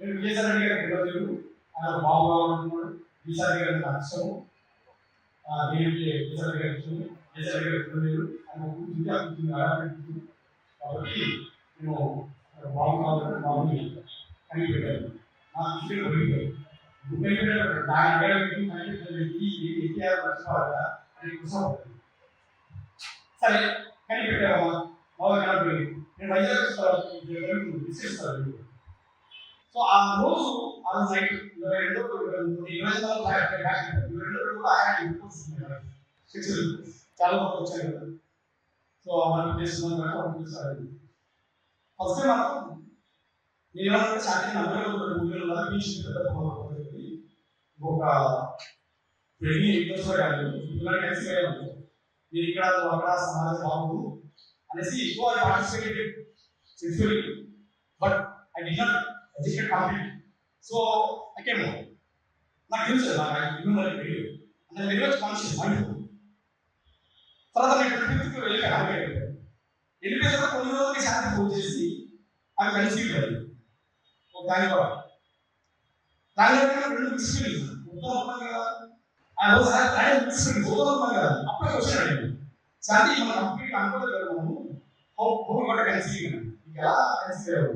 నేను విజయసాయి రెడ్డి గారికి తెలియదు ఆయన బాబు కావాలనుకున్నాడు విజయసాయి గారికి దీనికి విజయసాయి రెడ్డి గారికి ఇష్టము విజయసాయి గారికి తెలియదు ఆయన కూర్చుంటే ఆ కూర్చుంది ఆడబెట్టుకుంటుంది కాబట్టి నేను బాగున్నాను బాగుంది అని పెట్టాను నా దృష్టిలో పోయింది వ్యక్తి ఎన్టీఆర్ నడుచుకోవాలా అని కూర్చోబడుతుంది సరే కనిపెట్టావా? బాగా నేను వైజాగ్ విశ్లేషిస్తాను సో ఆ రోజు ఆ రోజు నైట్ ఇరవై రెండు ఇరవై నాలుగు బ్యాక్ బ్యాక్ ఇరవై రెండు కూడా ఆయన రిపోర్ట్స్ సిక్స్ చాలా మంది వచ్చాయి కదా. సో అవన్నీ చేస్తున్నాం కానీ అవన్నీ చూస్తారు ఫస్ట్ టైం మాత్రం నేను ఏమన్నా శాంతి నమ్మకం ఊళ్ళో బీచ్ పెద్ద ఒక పెళ్ళి ఇంట్లో కాదు ఇలా కలిసి వెళ్ళాను. నేను ఇక్కడ నువ్వు అక్కడ సమాజ బాబు అనేసి ఎక్కువ participated sexually but I did not educate complete so I can నాకు తెలుసు నాకు ఇమ్యూనరీ పెళ్ళి అంటే వెరీ మచ్ కాన్షియస్ మైండ్ తర్వాత నేను ట్రిప్కి వెళ్ళాను అలాగే వెళ్ళిపోయిన తర్వాత కొన్ని రోజులకి శాంతి ఫోన్ చేసి అవి కలిసి వెళ్ళాలి ఒక దాని కూడా దాని రెండు మిక్స్ ఫీలింగ్స్ ఉత్తమ కదా ఆ రోజు ఆయన మిక్స్ ఫీలింగ్స్ ఉత్తమ కదా అప్పుడే క్వశ్చన్ అడిగింది శాంతి మనం కంప్లీట్ అనుకోలేదు కదా మనము హౌ హౌ గోట్ కన్సీవ్ ఇక ఎలా conceive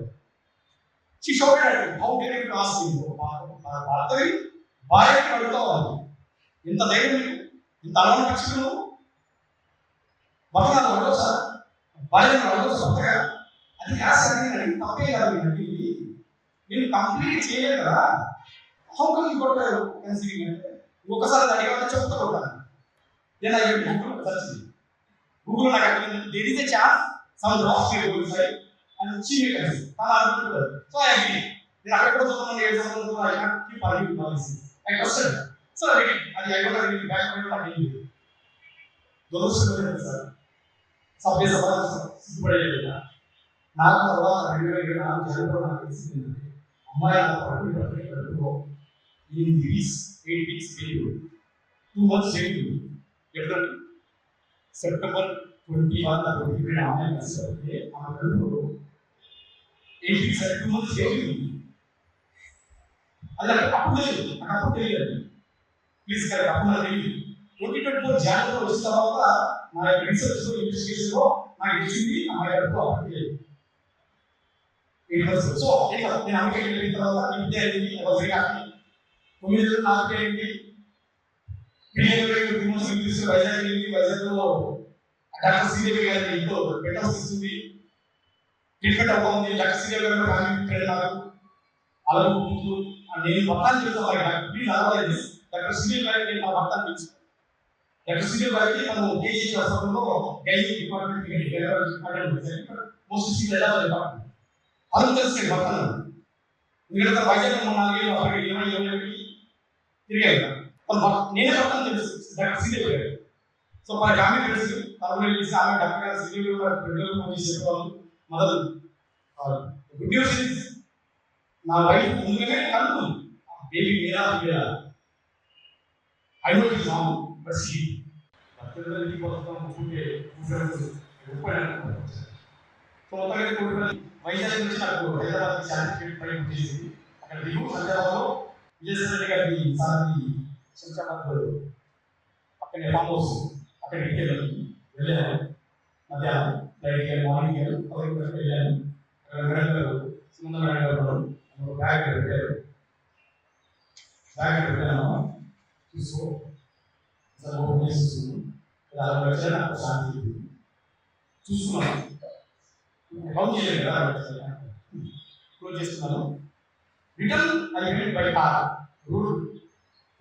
She she should at how can you ask you భారతవి భార్యకి అడుగుతావాలి. ఇంత ధైర్యం నీకు? ఇంత అలవాటు పక్షులు నువ్వు? భర్తను అడగవు సార్. భార్యను అడగవు సొంతగా. అది రాశాను అడిగి తప్పే కాదు నేను అడిగింది నేను కంప్లీట్ చేయలేదు కదా. కొట్టారు కెన్ అంటే. ఒకసారి అడిగామంటే చెప్తా ఉంటాను. నేను అయ్యి గూగుల్ సెర్చ్ గూగుల్ నాకు అక్కడ there is a chance some rock table side and cheap currency తన అనుకుంటారు సో ఐ అగ్రీ నేను అక్కడ కూడా చూస్తున్నాను ఏడు సంవత్సరాలు I can't keep arguing policy I question so అది అది I don't really back mind నాకు ఏం లేదు దురదృష్టం సార్ సభ్య సమాజం సిగ్గుపడేది నాకు తర్వాత రెండు వేల ఇరవై నాలుగు జనవరిలో నాకు తెలిసింది ఏంటంటే అమ్మాయి నా పట్టు పట్టు పట్టుకో ఎనిమిది వీక్స్ ఎయిట్ వీక్స్ పెళ్ళి టూ మంత్స్ చేయండి ఎప్పుడంటే సెప్టెంబర్ ట్వంటీ వన్ నాకు ఇక్కడ అమ్మాయి కలిసి ఆ కడుపులో ఎయిట్ వీక్స్ టూ మంత్స్ చేయండి అది నాకు అప్పుడు తెలియదు నాకు అప్పుడు తెలియదు ప్లీజ్ కరెక్ట్ అప్పుడు నాకు తెలియదు ట్వంటీ ట్వంటీ ఫోర్ జాన్వరిలో వచ్చిన తర్వాత నా యొక్క రీసెర్చ్ ఇన్వెస్టిగేషన్లో నాకు తెలిసింది అమ్మాయి కడుపులో అప్పుడు తెలియదు ఎయిట్ మంత్స్ సో నేను అమెరికా వెళ్ళిన తర్వాత ఇండియా వెళ్ళి వెరీ హ్యాపీ తొమ్మిది రోజులు నాలుగు అయింది పిల్లలు విమర్శలు తీసుకుని వైజాగ్ వెళ్ళి వైజాగ్లో డాక్టర్ శ్రీదేవి గారి ఇంట్లో పెట్టాల్సి ఇస్తుంది ట్రీట్మెంట్ అవుతుంది డాక్టర్ శ్రీదేవి గారు ఫ్యామిలీ ఫ్రెండ్ నాకు అలా ముందు నేను మొత్తాన్ని చెప్తాను వాళ్ళకి డాక్టర్ ప్లీజ్ అలవాలేదు డాక్టర్ శ్రీదేవి గారికి నేను నా మొత్తాన్ని తెలుసు డాక్టర్ శ్రీదేవి గారికి తను కేజీ హాస్పిటల్లో gynae department department most seat ఎలా డిపార్ట్మెంట్ అది తెలుసు మొత్తం ఎందుకంటే వైజాగ్ మూడు నాలుగేళ్ళు అక్కడ ఇరవై ఇరవై తిరిగాయి నేనే చెప్తాను తెలుసు డాక్టర్ శ్రీదేవి గారు సో మన ఆమె తెలుసు తనకు తెలిసి ఆమె డాక్టర్ గారు శ్రీదేవి గారు పిల్లలు ఫోన్ చేసి చెప్పేవాళ్ళు మొదలు గుడ్ న్యూస్ ఇస్ నా వైఫ్ ముందుగానే కనుక్కుంది బేబీ మీరా మీరా I know it wrong but she భర్తలకి కోసం కూర్చుంటే కూర్చొని సో మొత్తంగా కూర్చుని వైజాగ్ నుంచి నాకు హైదరాబాద్ సర్టిఫికేట్ పై చేసింది అక్కడ దిగు. సంజాబాలో విజయసాయి గారి సారి శంషాబాద్ పక్కనే ఫామ్ హౌస్ అక్కడికి వెళ్ళాను. వెళ్ళాను. మధ్యాహ్నం. ఫ్లైట్ వెళ్ళి మార్నింగ్ వెళ్ళాను పదకొండు గంటలకు వెళ్ళాను అక్కడ మేడం గారు ఒక బ్యాగ్ పెట్టారు. బ్యాగ్ పెట్టాను. చూసుకో సార్ ఓపెన్ చేసి చూసుకున్నాను అలా నాకు శాంతి చూసుకున్నాను. కౌంట్ చేయలేదు కదా క్లోజ్ చేస్తున్నాను. Return I went by car. Road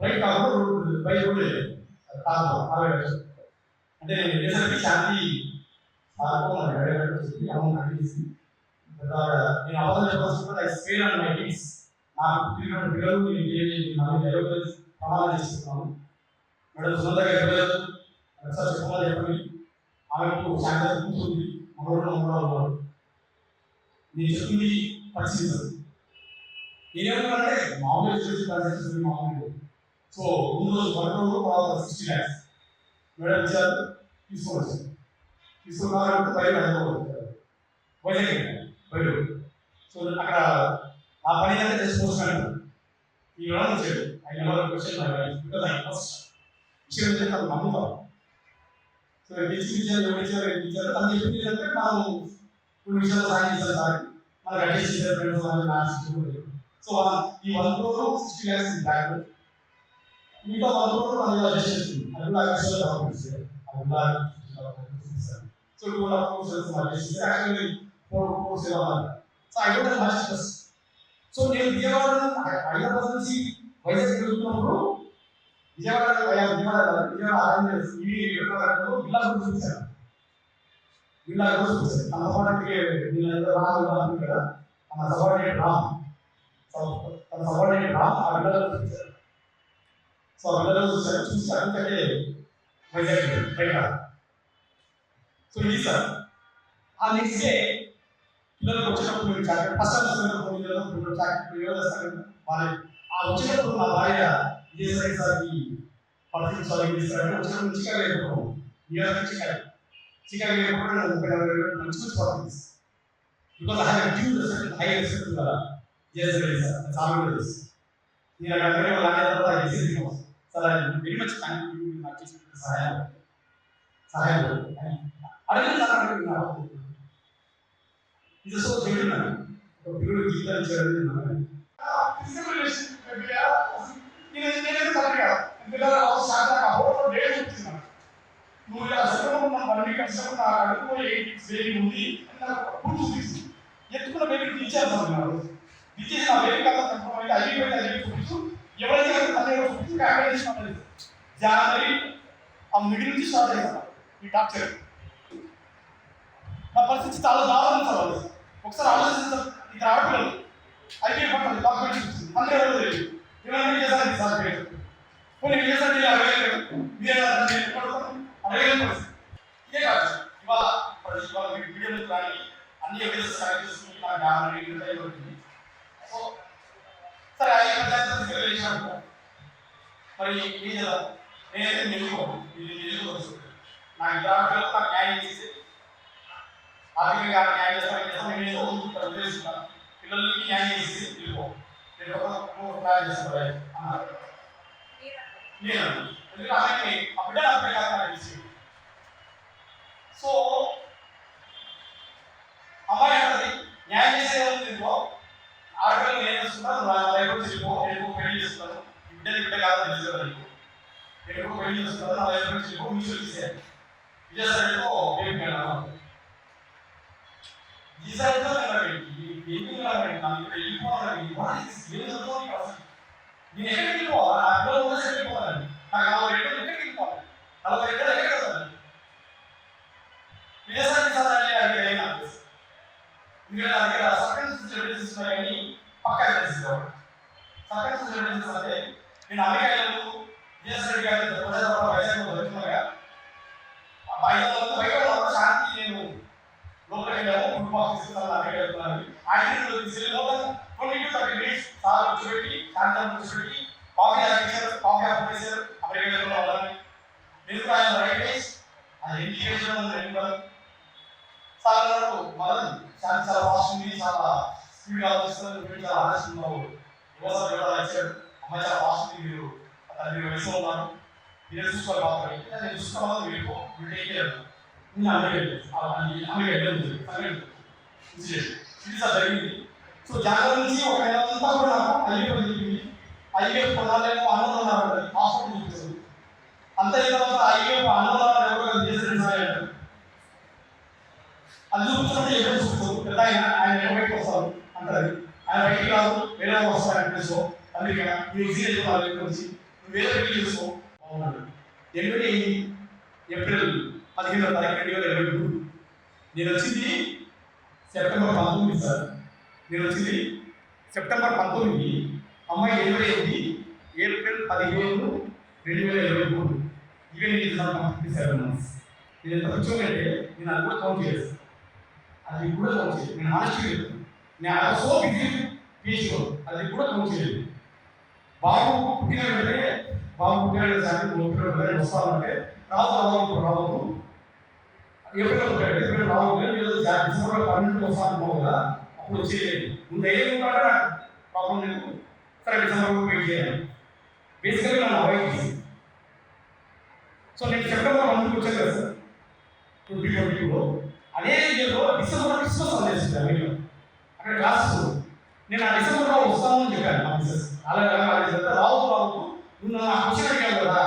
right car road by road car అంటే నేను వెళ్ళేసరికి శాంతి అమౌంట్ కట్టేసి నేను అబద్ధం చెప్పాల్సి I spare and my kids నాకు పుట్టిన పిల్లలు నేను తెలియజేసి నాకు డెలివరీ ప్రమాణం చేస్తున్నాను మేడం సునంద గారి పిల్లలు ఒకసారి చెప్పమని చెప్పండి ఆమెకు శాంతి కూర్చుంది మనోడు మనోడు నేను చెప్పింది పరిశీలించదు నేనేమన్నానంటే మామూలు ఎడ్యుకేషన్ ట్రాన్సాక్షన్ మామూలు సో ముందు రోజు వరకు తర్వాత సిక్స్టీ ల్యాక్స్ మేడం ఇచ్చారు తీసుకోవచ్చు తీసుకున్నారంటే బయట హైదరాబాద్ వైజాగ్ బయట సో అక్కడ ఆ పని అంతా చేసుకొస్తాను ఈ వివరణ వచ్చాడు I never question because I first విషయం చేస్తాను నమ్ముతాం సో గెలిచి ఇచ్చారు ఇచ్చారు ఇచ్చారు తను చెప్పింది మనం కొన్ని విషయాలు సాయం చేశారు సార్ మన అడ్జస్ట్ చేశారు ఫ్రెండ్స్ సో ఈ one crore sixty lakhs back మిగతా వన్ క్రోర్ మనం అడ్జస్ట్ చేస్తుంది అది కూడా యాక్చువల్ డాక్యుమెంట్స్ అది కూడా so two and half crores adjust చేసి యాక్చువల్లీ ఫోర్ క్రోర్స్ ఇవ్వాలి so I don't have much plus so నేను విజయవాడ హైదరాబాద్ నుంచి వైజాగ్ వెళ్తున్నప్పుడు విజయవాడ విజయవాడ విజయవాడ ఆంధ్రప్రదేశ్ ఇవి విల్లా గురించి చూశాను విల్లా గురించి చూశాను తన సబార్డినేట్ రామ్ రామ్ కదా తన సబార్డినేట్ రామ్ తన సబార్డినేట్ రామ్ ఆ విల్లా గురించి చూశాను సో ఆ విల్లా చూశాను చూశాను ఎందుకంటే వైజాగ్ బయట సో ఇది సార్ ఆ నెక్స్ట్ డే పిల్లలకు వచ్చినప్పుడు మీరు చాక్లెట్ ఫస్ట్ టైం వస్తున్నప్పుడు పిల్లలకు పిల్లలు చాక్లెట్ పిల్లలు ఆ వచ్చినప్పుడు నా భార్య విజయసాయి సార్కి పర్ఫ్యూమ్ సార్ చేస్తారంటే వచ్చినప్పుడు చికెన్ వేయకపోవడం నియర్ చికెన్ చికెన్ వేయకపోవడం నేను ముప్పై నలభై వేలు మంచి మంచి perfumes because I have due respect high respect కదా ఎస్ విజయసాయి సార్ చాలా కూడా తెలుసు నేను అక్కడ అలాగే తర్వాత చేసి sir very much thank you నాకు చేసిన సహాయం సహాయం అడిగిన సార్ అడుగుతున్నారు ఇది సో చెడున్నాను ఒక పిల్లడు జీవితాన్ని చెడు ఫిజికల్ రిలేషన్ నేను నేను కరెక్ట్గా పిల్లల శాఖ హోటల్ డేట్ చెప్తున్నాను నువ్వు ఇలా శరీరం ఉన్న బండి కష్టం నా కడుపులో ఎయిట్ బేబీ ఉంది అని నాకు అప్పుడు చూపించింది ఎత్తుకున్న బేబీ దించేస్తున్నారు దించేసి నా బేబీ కాదు తక్కువ అయిపోయింది అది చూపిస్తూ ఎవరైతే తల్లి చూపిస్తూ అక్కడ చేసిన జనవరి ఆ మిడిల్ నుంచి స్టార్ట్ చేస్తాను ఈ టార్చర్ నా పరిస్థితి చాలా దారుణం సార్ అది. ఒకసారి ఆలోచించారు ఇక్కడ ఆడపిల్లలు అయితే పట్టాలి. డాక్యుమెంట్ చూస్తుంది అందరూ ఎవరు తెలియదు. ఏమైనా చేశారు సార్ పేరు. కొన్ని చేశారు అరవై వేలు మీరే అరవై వేలు పరిస్థితి ఇదే కాదు. ఇవాళ మరి ఇవాళ వీడియోలు కానీ అన్ని ఎవిడెన్స్ కలెక్ట్ చేసుకుని నాకు యాభై వేలు సో సరే ఆ పంచాయతీ చేసినప్పుడు మరి ఏం నేనైతే నాకు ఇరవై నాకు న్యాయం చేసి ఆర్థికంగా న్యాయం చేస్తాను చేస్తాం నేను ఏదో ఉద్దేశిస్తున్నాను పిల్లలకి న్యాయం చేసి వెళ్ళిపో నేను ఒక మూడు ప్లాన్ చేస్తాను అన్నారు నేను ఎందుకంటే ఆమెకి ఆ బిడ్డ నా బిడ్డ కాదు నాకు తెలిసి సో అమ్మాయి అంటది న్యాయం చేసే వాళ్ళు ఇంకో ఆడపిల్లలు ఏం చేస్తున్నారు నా లైఫ్ వెళ్ళిపో నేను పెళ్ళి చేస్తున్నాను ఈ బిడ్డ బిడ్డ కాదు తెలిసి నీకు నేను పెళ్ళి చేస్తున్నాను నా లైఫ్ వెళ్ళిపో మీరు చేసేయాలి విజయసాయిలో ఏం వెళ్ళాను ఈ సైడ్లో ఎందుకు నాకు ఇక్కడ వెళ్ళిపోవాలని ఏం చదువుకోవాలి అసలు నేను ఎక్కడికి వెళ్ళిపోవాలి నా పిల్లలు ఉన్న సైడ్ వెళ్ళిపోవాలండి నాకు నలభై ఎకరాలు ఎక్కడికి వెళ్ళిపోవాలి నలభై ఎకరాలు ఎక్కడ వెళ్తాను విదేశానికి సాధారణ అది అయినా ఎందుకంటే నా దగ్గర సర్కన్స్ సెలబ్రేషన్స్ ఉన్నాయని పక్కా తెలిసింది సర్కన్స్ సెలబ్రేషన్స్ అంటే నేను అమెరికా వెళ్ళను విదేశానికి వెళ్ళి వైజాగ్ బతుకున్నాగా ఐదు వందల బయట ఉన్న శాంతి నేను లోపలికి వెళ్ళాము ఫుడ్ బాక్స్ ఇస్తున్నాను అక్కడ వెళ్తున్నాను ఆయన తీసుకెళ్ళి లోపల twenty two thirty minutes sir కూర్చోబెట్టి శాంతం కూర్చోబెట్టి coffee officer coffee officer America వెళ్ళిన వాళ్ళని ఎందుకు ఆయన రైట్ వేస్ అది ఇండికేషన్ ఉంది రెండు చాలా వరకు అన్నారు మదన్ శాంతి చాలా ఫాస్ట్ ఉంది చాలా స్పీడ్ ఆలోచిస్తున్నారు మీరు చాలా ఆలోచిస్తున్నావు యువసారి వివరాలు ఇచ్చాడు అమ్మాయి చాలా ఫాస్ట్ ఉంది మీరు అతను మీరు వయసులో ఉన్నారు మీరు చూసుకోవాలి బాగా నేను చూసుకోవాలి మీరు మీరు టేక్ కేర్ నేను అమెరికా అమెరికా వెళ్ళింది ఇది సార్ జరిగింది. సో జనవరి నుంచి ఒక నెల అంతా కూడా నాకు ఐవీఎఫ్ జరిగింది ఐవీఎఫ్ కొనాలేమో అన్నం ఉన్నారు హాస్పిటల్ అంత తర్వాత ఐవీఎఫ్ అన్నదాన ఉన్నారు చేసిన సార్ అంటారు అది చూపించినప్పుడు ఎప్పుడు చూపుతారు పెద్ద ఆయన ఆయన బయటకు వస్తారు అంటారు ఆయన బయటికి రాదు వేరే వస్తారు ఆయన అందుకే అమెరికా నువ్వు ఈజీ నువ్వు వేరే పెళ్ళి చేసుకో బాగున్నాడు ఎనిమిది ఏప్రిల్ పదిహేను తారీఖు రెండు వేల ఇరవై మూడు నేను వచ్చింది సెప్టెంబర్ పంతొమ్మిది సార్ నేను వచ్చింది సెప్టెంబర్ పంతొమ్మిది అమ్మాయి ఇరవై అయింది ఏప్రిల్ పదిహేను రెండు వేల ఇరవై మూడు ఈవెన్ ఇది నాకు ఫిఫ్టీ సెవెన్ మంత్స్ నేను ఎంత వచ్చానంటే నేను అది కూడా కౌంట్ చేస్తాను అది కూడా కౌంట్ చేయలేదు నేను ఆనెస్ట్ నేను అది సో బిజీ పీచుకో అది కూడా కౌంట్ చేయలేదు బాబు పుట్టిన వెంటనే బాబు పుట్టిన సార్ పుట్టిన వస్తానంటే రాదు రాదు రాదు ఎప్పుడైనా ఉంటాడు ఎప్పుడు రావు డిసెంబర్ పన్నెండు వస్తాను కదా అప్పుడు వచ్చేది ముందు ఏం ఉంటాడా వెయిట్ చేయాలి బేసికల్గా నా వైఫ్ చేసి సో నేను సెప్టెంబర్ వన్కి వచ్చాను కదా సార్ ట్వంటీ ట్వంటీ టూలో అదే ఇయర్లో డిసెంబర్ క్రిస్మస్ వదిలేసింది అమెరికా అక్కడ క్లాస్ నేను ఆ డిసెంబర్లో వస్తాను అని చెప్పాను మా మిస్సెస్ అలాగే అలాగే రావు రావు నువ్వు నా క్వశ్చన్ అడిగాను కదా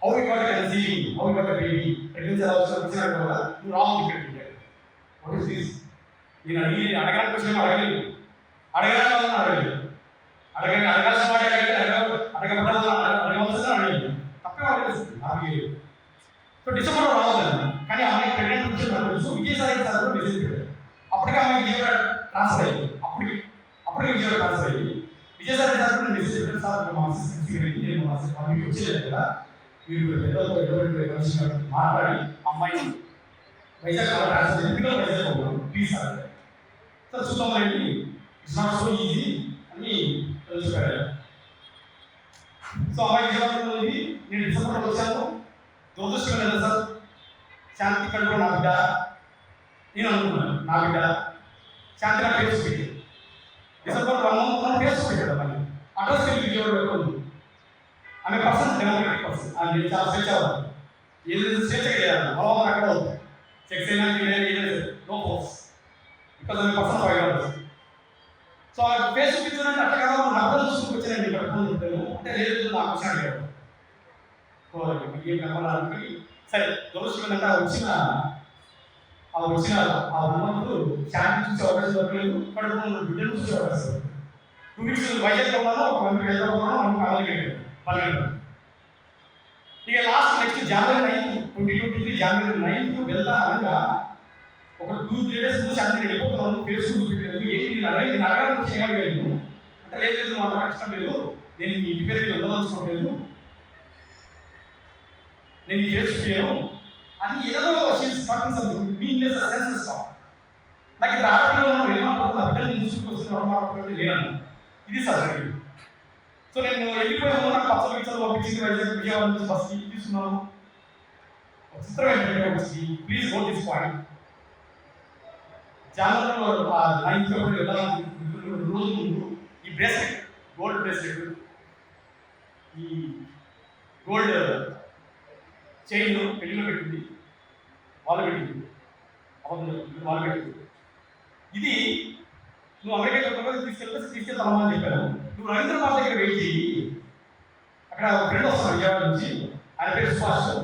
how you got conceiving how you got baby pregnancy అలా వచ్చిన క్వశ్చన్ అడిగావు కదా నువ్వు రాంగ్ చెప్పాడు వాట్ ఇస్ దిస్ నేను అడిగి అడగాలని క్వశ్చన్ అడగలేదు అడగాలని అడగలేదు అడగ అడగాల్సిన వాడే అడగలేదు అడగ అడగబడ్డ అడగవలసిన అడగలేదు సో డిసెంబర్లో రావాలి కానీ ఆమె ప్రెగ్నెంట్ నుంచి నాకు తెలుసు. విజయసాయి సార్ కూడా మెసేజ్ పెట్టారు. అప్పటికే ఆమె విజయవాడ ట్రాన్స్ఫర్ అయ్యింది. అప్పటికి అప్పటికే విజయవాడ ట్రాన్స్ఫర్ అయ్యింది. విజయసాయి సార్ కూడా మెసేజ్ పెట్టారు. సార్ మా అసిస్టెంట్ నేను మా అసిస్టెంట్ మీకు వచ్చేది కదా. మీరు పెద్దలతో ఎటువంటి కమిషనర్ మాట్లాడి అమ్మాయి వైజాగ్ ట్రాన్స్ఫర్ చేసి పిల్లలు వైజాగ్ పోతాం ప్లీజ్ సార్. సార్ చూద్దామండి ఇట్స్ నాట్ సో ఈజీ అని తెలుసుకోవాలి సో అమ్మాయి విజయవాడలో నేను డిసెంబర్లో వచ్చాను. దురదృష్టం లేదా సార్ శాంతి కంట్రోల్ నా బిడ్డ. నేను అనుకున్నాను నా బిడ్డ. శాంతి నా పేరు పెట్టింది డిసెంబర్ వన్ మంత్ పేరు పెట్టాడు మళ్ళీ. అడ్రస్ విజయవాడ పెట్టుకుంది. ఆమె పర్సన్ డెమోక్రటిక్ పర్సన్ ఆమె చాలా స్వేచ్ఛ ఏదైతే స్వేచ్ఛ చేయాలి? బలవంతం అక్కడ అవుతుంది చెక్ చేయడానికి నో ఫోర్స్ బికాస్ ఆమె పర్సన్ అవర్స్ సో ఆ ఫేస్ చూపించాలంటే అట్లా కదా మనం అర్థం చూసుకుని వచ్చారండి ఇక్కడ ఫోన్ ఉంటాము అంటే లేదు నా క్వశ్చన్ అడిగాడు. ఏం కలవాలని సరే దోషం అంటే ఆ వచ్చిన ఆ వచ్చిన ఆ ఉన్నప్పుడు శాంతి చూసే అవకాశం దొరకలేదు. కడుపు బిడ్డను చూసే అవకాశం టూ వీక్స్ వైజాగ్ ఉన్నాను ఒక మంది హైదరాబాద్ ఉన్నాను మనకు అలాగే పన్నెండు. ఇక last next January ninth twenty twenty three January ninth వెళ్తా అనగా ఒక టూ త్రీ డేస్ నుంచి అన్ని వెళ్ళిపోతున్నాను ఫేస్బుక్ చూపించలేదు ఏంటి నేను అడగ నేను అడగాలని చేయగలిగాను అంటే లేదు లేదు మాకు కష్టం లేదు. నేను మీ ఇంటి పేరుకి వెళ్ళదలుచుకోవట్లేదు నేను ఈ ఫేస్ చేయను అని ఏదో మీనింగ్లెస్ సెన్సెస్ నాకు ఇక్కడ ఆడపిల్లలు ఏమనుకుంటున్నా బిడ్డలు తీసుకొస్తున్న మాట్లాడుతుంది లేనను ఇది సార్ సో నేను వెళ్ళిపోయాను నాకు పచ్చ పిచ్చలు పంపించింది వైజాగ్ విజయవాడ నుంచి బస్ తీసుకున్నాను. ఒక చిత్రం ఏంటంటే వచ్చి ప్లీజ్ గో దిస్ పాయింట్ జాగ్రత్తలో ఆ నైన్త్ రోజు ముందు ఈ బ్రేస్లెట్ గోల్డ్ బ్రేస్లెట్ ఈ గోల్డ్ చైన్ పెళ్ళిలో పెట్టింది. వాళ్ళు పెట్టింది. అబద్ధం వాళ్ళు పెట్టింది. ఇది నువ్వు అమెరికా చెప్పకపోతే తీసుకెళ్తే తీసుకెళ్తామా అని చెప్పాను. నువ్వు రవీంద్ర భారతి దగ్గర వెయిట్ చేయి అక్కడ ఒక ఫ్రెండ్ వస్తాను విజయవాడ నుంచి. ఆయన పేరు సుభాష్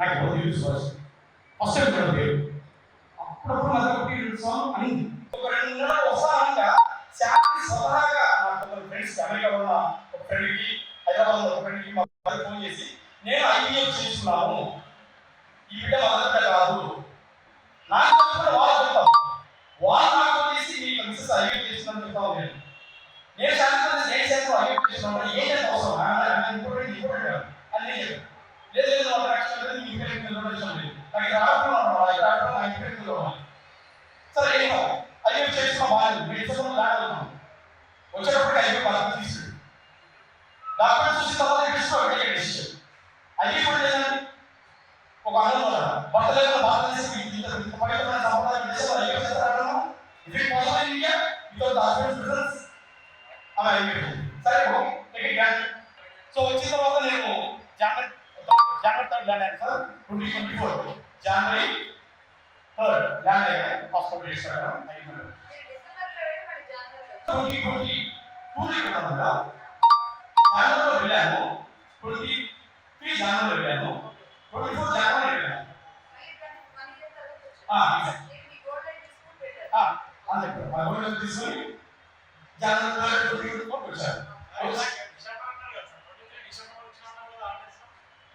నాకు ఎవరు సుభాష్. ఫస్ట్ టైం పేరు అప్పుడప్పుడు మధ్య ఒకటి రెండు అనింది ఒక రెండు శాంతి స్వతహాగా నాకు ఫ్రెండ్స్ అమెరికా ఉన్న ఒక ఫ్రెండ్కి హైదరాబాద్ ఉన్న ఒక ఫ్రెండ్కి మా మదర్ ఫోన్ చేసి నేను ఐవీఎఫ్ చేసుకున్నాను ఈ బిడ్డ మదర్ బిడ్డ కాదు నాకు చెప్పిన వాళ్ళు చెప్తాం వాళ్ళు నాకు ఫోన్ చేసి మీ మిస్సెస్ ఐవీఎఫ్ చేస్తున్నాను చెప్తాను నేను నేను శాంతి నేను శాంతి ఐవీఎఫ్ చేస్తున్నాను ఏం చేస్తాను అవసరం ఇంపార్టెంట్ ఇంపార్టెంట్ అని నేను చెప్పాను లేదు లేదు నాకు యాక్చువల్ లేదు మీ ఇంటికి వెళ్ళడం లేదు నాకు ఇక్కడ ఆడుతున్నాను ఇక్కడ ఆడుతున్నాను నా ఇంటికి వెళ్ళడం సరే ఏమో అయ్యో చేసిన బాగా మీరు ఇష్టం లాగలుగుతాం వచ్చేటప్పుడు అయ్యో బాగా తీసుకు డాక్యుమెంట్ చూసిన తర్వాత తీసుకోవాలి డెసిషన్ అయ్యి కూడా లేదండి ఒక ఆనందం బట్టలేదు భారతదేశం ఇంత ఇంత పవిత్రమైన సంప్రదాయం దేశంలో అయ్యో చేస్తారను ఇది possible in India without document presence అలా అయిపోయింది సరే ఓకే టేక్ ఇట్ సో వచ్చిన తర్వాత నేను జనవరి జనవరి థర్డ్ ల్యాండ్ అయ్యాను sir twenty twenty four January third land అయ్యాను హాస్పిటల్ చేశాను అయిపోయింది ట్వంటీ ట్వంటీ టూ వెళ్ళాను కదా జనవరిలో వెళ్ళాను ట్వంటీ త్రీ జనవరిలో వెళ్ళాను ట్వంటీ ఫోర్ జనవరి వెళ్ళాను ఆ, ఆ, అంతే ఆ గోల్డ్ తీసుకొని January third twenty twenty four వచ్చాను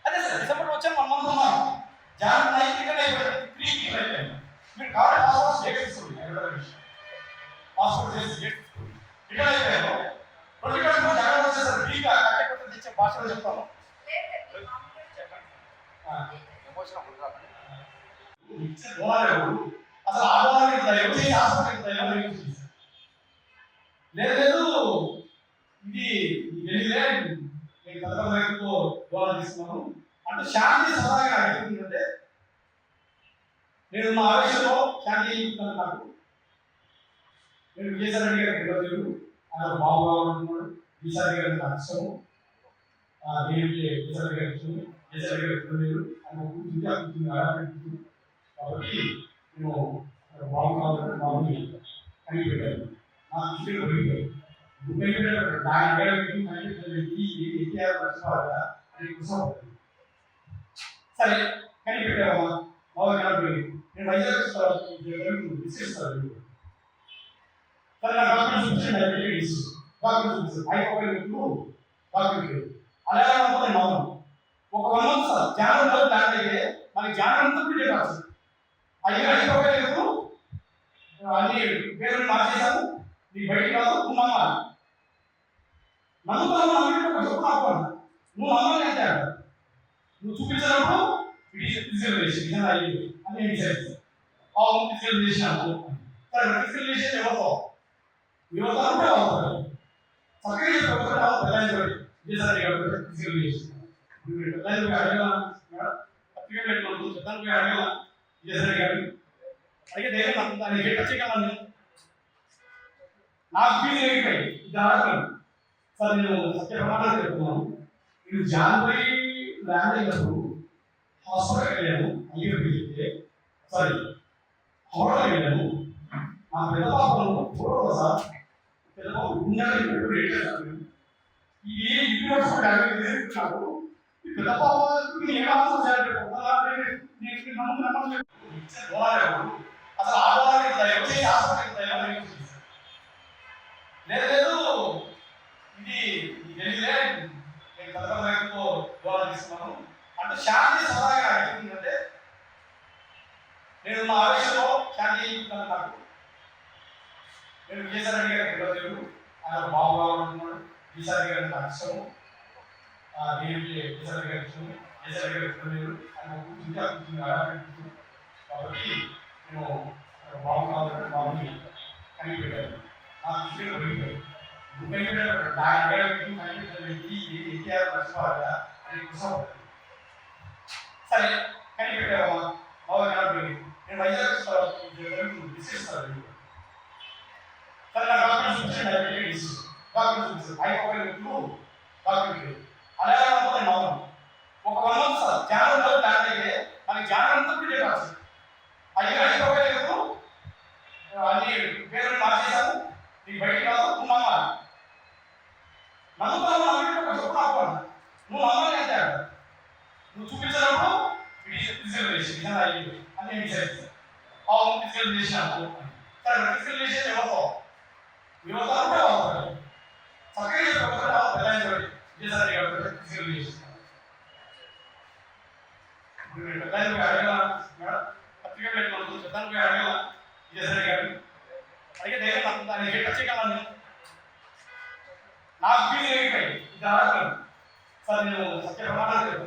అదే సార్ డిసెంబర్ వచ్చాను వన్ మంత్ ఉన్నాను జనవరి నైన్త్ ఇక్కడ అయిపోయింది త్రీ కి అయిపోయింది మీరు కావాలి పాస్పోర్ట్ డేట్ ఇస్తుంది పాస్పోర్ట్ చేసి డేట్ ఇస్తుంది ఇక్కడ అయిపోయాను ట్వంటీ ట్వంటీ ఫోర్ జనవరి వచ్చేసరికి ఫ్రీగా కట్టకపోతే తెచ్చే భాషలో చెప్తాను ఇచ్చిన డోనార్ ఎవరు అసలు ఆ డోనార్ ఇంత ఎవరు చేసి హాస్పిటల్ ఇంత ఎవరు యూజ్ చేశారు లేదు లేదు ఇది తెలియదే నేను పదకొండు రైతుతో డోనార్ తీసుకున్నాను అంటే శాంతి సదాగా అడుగుతుందంటే నేను మా ఆవేశంలో శాంతి చెప్తున్నాను నాకు నేను విజయసాయి రెడ్డి గారికి ఇవ్వలేదు ఆయన బాబు కావాలనుకున్నాడు ఈసారి గారి నాకు ఇష్టము ఆ, దేనికి ఈసారి గారి ఇష్టము ఈసారి గారి ఇష్టం లేదు ఆయన కూర్చుంటే ఆ కూర్చుంది కాబట్టి నేను బాబు కావాలంటే బాబుని కనిపెట్టాను నా దృష్టిలో పోయింది గుర్తు వేల ఎన్టీఆర్ అని సరే కనిపెట్టావా? బాబు నేను వైజాగ్ విశ్లేషిస్తాను సరే నా డాక్టర్ చూపించండి డయాబెటీస్ డాక్టర్ చూపిస్తాను అయిపోయి డాక్టర్ అలాగే అనుకోండి మౌనం ఒక వన్ మంత్ సార్. ప్లాన్ అయితే మనకి ధ్యానం అంతా పిల్లే రాదు అయ్యి అయిపోయి అన్ని పేర్లు మార్చేసాము. నీ బయటికి రాదు నువ్వు నమ్మాలి. నమ్ముతావు నమ్మినట్టు చెప్పు నాకు నువ్వు నమ్మాలి అంటే నువ్వు చూపించినప్పుడు ఫిజికల్ చేసి నిజంగా అయ్యింది అని నేను సరే ఫిజికల్ చేసేది యువత అంటే అవుతారు చక్కగా చెప్పకపోతే వాళ్ళు బదలాయించబడి విజయసారి కాబట్టి ఫిజికల్ చేసి బదలాయించి పత్రిక పెట్టుకోవద్దు చెప్తాను అడగల గారు అడిగే నాకు ఫీల్ అయిపోయి సార్ నేను సత్య ప్రమాణాలు చెప్తున్నాను నేను జనవరి ల్యాండ్ అయినప్పుడు హాస్పిటల్ వెళ్ళాను అయ్యూరికి చెప్తే సారీ హోటల్ వెళ్ళాను నా పెద్ద పాపను సార్ పెద్దపాప ఉండాలి ఇది యూనివర్సిటీ డాక్టర్ చేస్తున్నాడు ఈ పెద్ద పాప నేను అసలు ఎవరి లేదు లేదు. ఇది తెలియలే నేను పదకొండు తీసుకున్నాను. శాంతి సదాగా అడుగుతుందంటే నేను మా ఆవేశంలో శాంతి చేయించుకున్నాను నాకు నేను విజయసాయి గారికి ఇవ్వలేదు ఆయన బాబు కావాలనుకున్నాడు విజయసాయి గారికి నాకు ఇష్టము ఆ, దేనికి విజయసాయి గారికి ఇష్టము విజయసాయి గారికి లేదు ఆయన కూర్చుంటే ఆ కూర్చుంది ఆడబెట్టుకుంటుంది కాబట్టి నేను అక్కడ బాబు కావాలంటే బాబుని కనిపెట్టాను. నా దృష్టిలో పోయింది దాని వేల వ్యక్తి ఎన్టీఆర్ నడుచుకోవాలా అని కుసం సరే కనిపెట్టావా బాబు కనపడింది నేను వైజాగ్ విశ్లేషిస్తాను సరే నా డాక్టర్ చూపించండి డయాబెటీస్ డాక్టర్ చూపిస్తాను అయిపోయి వ్యక్తులు డాక్టర్ అలాగే అనుకోండి మౌనం ఒక వన్ మంత్ సార్ ధ్యానంలో ప్లాన్ అయితే మనకి ధ్యానం అంతా పిల్లే రాదు అయ్యి అయిపోయి వ్యక్తులు అన్ని పేర్లు మార్చేసాము నీ బయటికి రాదు నువ్వు నమ్మాలి నమ్ముతావు నమ్మినట్టు చెప్పు నాకు నువ్వు నమ్మాలి అంటే అంటారు. నువ్వు చూపించినప్పుడు ఫిజికల్ చేసి నిజంగా అయ్యింది అని నేను డిసైడ్ అనుకుంటున్నాను ఫిజికల్ చేసినాను సరే ఫిజికల్ చేసేది ఎవరితో యువత అంటే అవుతారు చక్కగా చెప్పకపోతే వాళ్ళు బదలాయించబడి విజయసారి కాబట్టి ఫిజికల్ చేసి అడగల మేడం పత్రిక పెట్టుకోవద్దు చెప్తాను అడగల విజయసారి గారు అడిగే ధైర్యం నాకు దాన్ని నాకు ఫీల్ అయిపోయి ఇది సార్ నేను సత్య ప్రమాణాలు